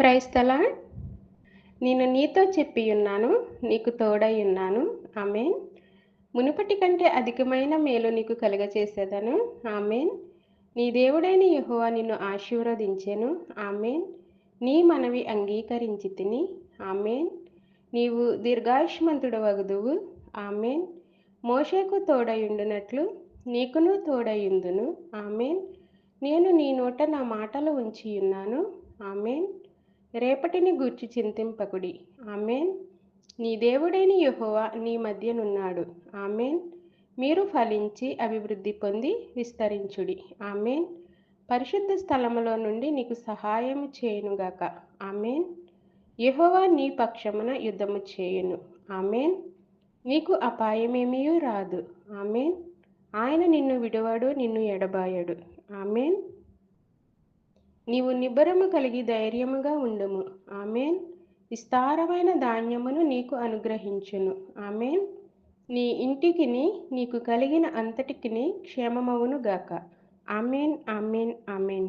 క్రైస్తలా నేను నీతో చెప్పి ఉన్నాను నీకు తోడై ఉన్నాను. ఆమెన్. మునుపటి కంటే అధికమైన మేలు నీకు కలుగచేసేదను. ఆమెన్. నీ దేవుడైన యహోవా నిన్ను ఆశీర్వదించెను. ఆమెన్. నీ మనవి అంగీకరించి తిని. ఆమెన్. నీవు దీర్ఘాయుష్మంతుడు వగదువు ఆమెన్. మోషేకు తోడయుండునట్లు నీకును తోడయుందును. ఆమెన్. నేను నీ నోట నా మాటలు ఉంచియున్నాను. ఆమెన్. రేపటిని గూర్చి చింతింపకుడి. ఆమెన్. నీ దేవుడైన యహోవా నీ మధ్యనున్నాడు. ఆమెన్. మీరు ఫలించి అభివృద్ధి పొంది విస్తరించుడి. ఆమెన్. పరిశుద్ధ స్థలములో నుండి నీకు సహాయము చేయునుగాక. ఆమెన్. యహోవా నీ పక్షమున యుద్ధము చేయును. ఆమెన్. నీకు అపాయమేమీయూ రాదు. ఆమెన్. ఆయన నిన్ను విడువడు నిన్ను ఎడబాయడు. ఆమెన్. నీవు నిబ్బరము కలిగి ధైర్యముగా ఉండుము. ఆమెన్. విస్తారమైన ధాన్యమును నీకు అనుగ్రహించును. ఆమెన్. నీ ఇంటికిని నీకు కలిగిన అంతటికిని క్షేమమవును గాక ఆమెన్ ఆమెన్ ఆమెన్.